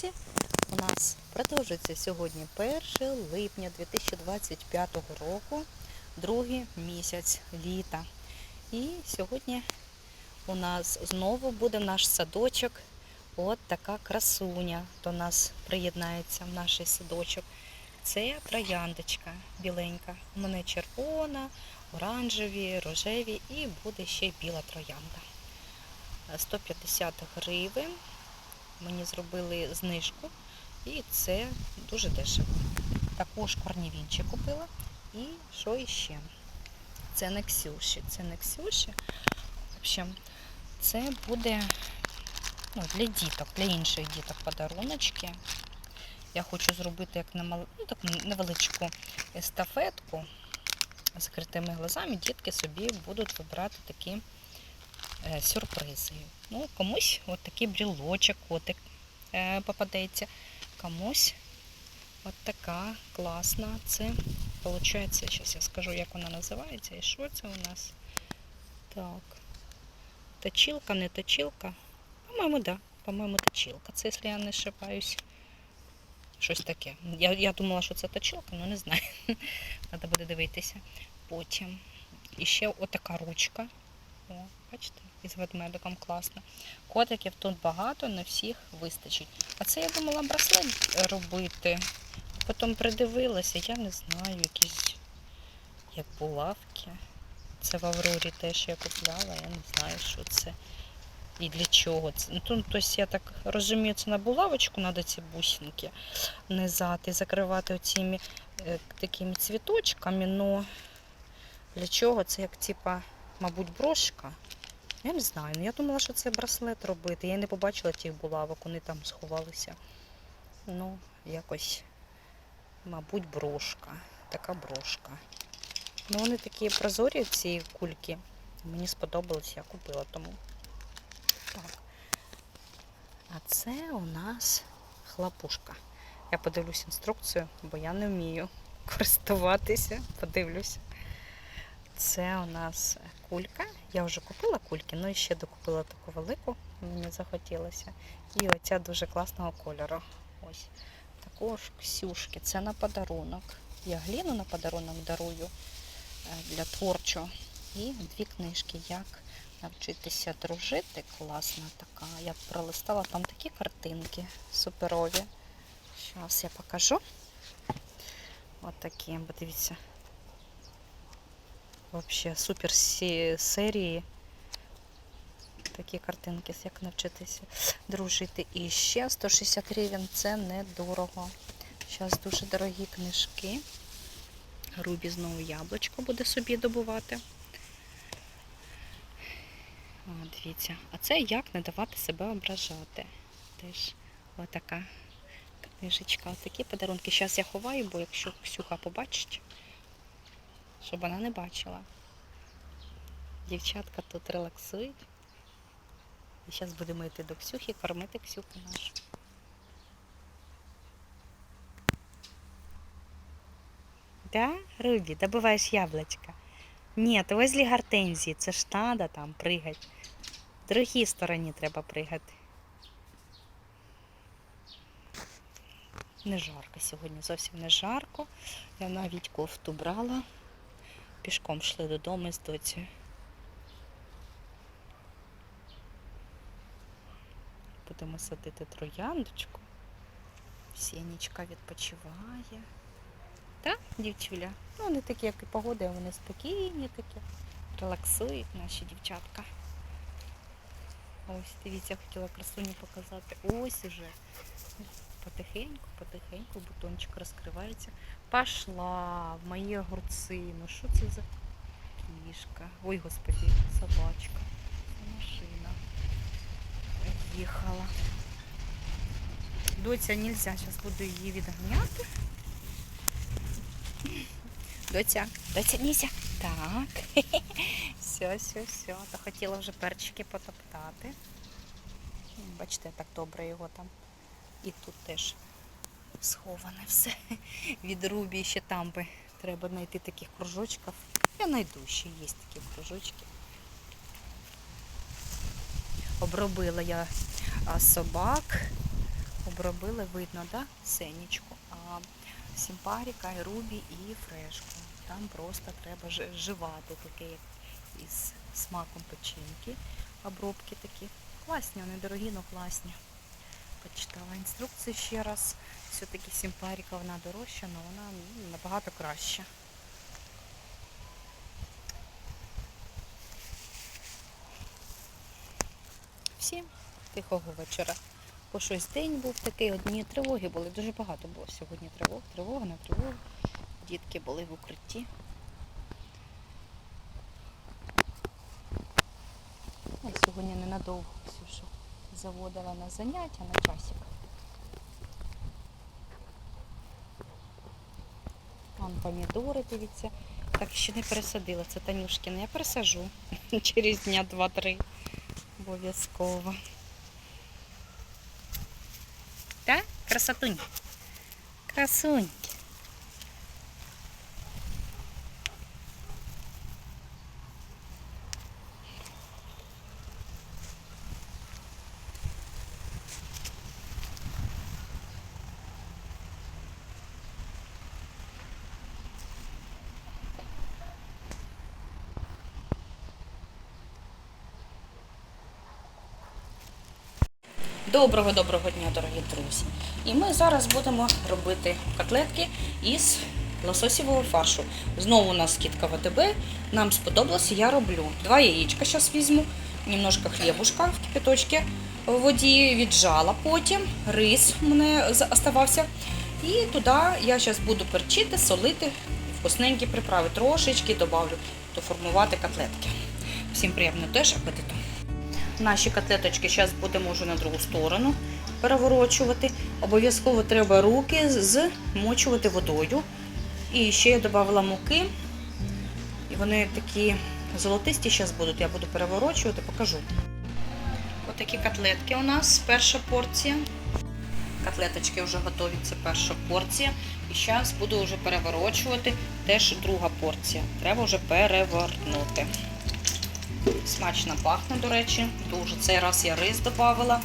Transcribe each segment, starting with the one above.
друзі, у нас продовжується сьогодні 1 липня 2025 року, другий місяць літа. І сьогодні у нас знову буде наш садочок. От така красуня до нас приєднається в наш садочок. Це трояндочка біленька. У мене червона, оранжеві, рожеві і буде ще біла троянда. 150 гривень. Мені зробили знижку, і це дуже дешево. Також корнівінчик купила. І що іще? Це не Ксюші. Це не Ксюші. В общем, це буде ну, для діток, для інших діток подаруночки. Я хочу зробити як на мал... ну, таку невеличку естафетку з закритими глазами. Дітки собі будуть вибирати такі е, сюрпризи. Ну, комусь от такий брілочок, котик е, попадеться, комусь от така класна. Це виходить, зараз я скажу, як вона називається і що це у нас. Так. Точилка, не точилка. По-моєму, да. По-моєму, точилка. Це, якщо я не ошибаюсь. Щось таке. Я, я думала, що це точилка, але не знаю. Треба буде дивитися. Потім. І ще отака ручка. О, бачите, із ведмедиком класно. Котиків тут багато, не всіх вистачить. А це я думала браслет робити. Потім придивилася, я не знаю, якісь як булавки. Це в Аврорі теж я купляла, я не знаю, що це і для чого це. Ну, тобто, я так розумію, це на булавочку треба ці бусинки низати, закривати оціми е, такими цвіточками, но для чого це як типа, мабуть, брошка. Я не знаю. Ну я думала, що це браслет робити. Я не побачила тих булавок, вони там сховалися. Ну, якось, мабуть, брошка. Така брошка. Ну, вони такі прозорі, ці кульки. Мені сподобалось, я купила тому. Так. А це у нас хлопушка. Я подивлюсь інструкцію, бо я не вмію користуватися. Подивлюся. Це у нас кулька. Я вже купила кульки, але ще докупила таку велику, мені захотілося. І оця дуже класного кольору. Ось. Також ксюшки. Це на подарунок. Я гліну на подарунок дарую е, для творчого. І дві книжки. Як навчитися дружити. Класна така. Я пролистала там такі картинки суперові. Зараз я покажу. Ось такі, подивіться. Вообще супер серії. Такі картинки, як навчитися дружити. І ще 160 гривень це недорого. Зараз дуже дорогі книжки. Рубі знову яблучко буде собі добувати. О, дивіться. А це як не давати себе ображати. Теж отака книжечка. Ось Такі подарунки. Зараз я ховаю, бо якщо Ксюха побачить, щоб вона не бачила. Дівчатка тут релаксують. І зараз будемо йти до Ксюхи, кормити Ксюху нашу. Да, Рубі, добиваєш яблочко? Ні, то возле гортензії, це ж надо там пригати. В другій стороні треба пригати. Не жарко сьогодні, зовсім не жарко. Я навіть кофту брала. Пішком йшли додому з доцею. Будемо садити трояндочку. Сінічка відпочиває. Так, дівчуля? Ну, вони такі, як і погода, вони спокійні такі, релаксують наші дівчатка. Ось, дивіться, я хотіла красуню показати. Ось уже. Потихеньку, потихеньку бутончик розкривається. Пошла в мої огурці. Ну що це за кішка? Ой, господи, собачка. Машина. Їхала. Доця нельзя, зараз буду її відганяти. Доця, доця, Ніся. Так. Все, все, все. То хотіла вже перчики потоптати. Бачите, так добре його там. І тут теж сховане все. Від Рубі ще там би треба знайти таких кружочків. Я знайду ще є такі кружочки. Обробила я собак, обробила. видно, да? сенічку, а сімпаріка, і рубі і фрешку. Там просто треба жи- живати таке, як із смаком печінки. Обробки такі. Класні, вони дорогі, але класні. Почитала інструкцію ще раз. Все-таки сімпаріка вона дорожча, але вона набагато краща. Всім тихого вечора. Бо щось день був такий, одні тривоги були, дуже багато було сьогодні тривог, тривога на тривогу. Дітки були в укритті. Я сьогодні ненадовго Ксюшу заводила на заняття на часик. Там помідори, дивіться. Так ще не пересадила. Це Танюшкіна. Я пересажу через дня два-три. Обов'язково. Так? Красотунь. Красуньки. Доброго доброго дня, дорогі друзі! І ми зараз будемо робити котлетки із лососівого фаршу. Знову у нас скидка ВТБ. Нам сподобалося, я роблю. Два яєчка зараз візьму, немножко хлібушка в кипяточці в воді віджала потім. Рис у мене оставався. І туди я зараз буду перчити, солити, вкусненькі приправи. Трошечки добавлю, то формувати котлетки. Всім приємного теж апетиту. Наші котлеточки зараз будемо вже на другу сторону переворочувати. Обов'язково треба руки змочувати водою. І ще я додавала муки. І вони такі золотисті зараз будуть. Я буду переворочувати, покажу. Отакі котлетки у нас перша порція. Котлеточки вже готові, це перша порція. І зараз буду вже переворочувати теж друга порція. Треба вже перевернути. Смачно пахне, до речі. Дуже цей раз я рис додавала.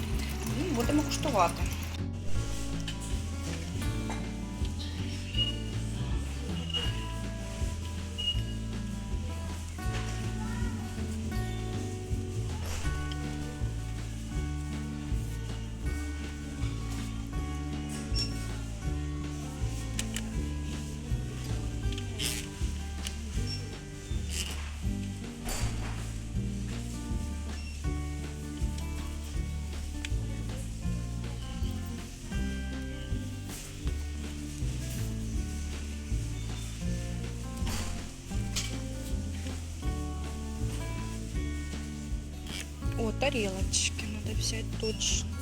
І будемо куштувати. О, тарелочки надо взять точно.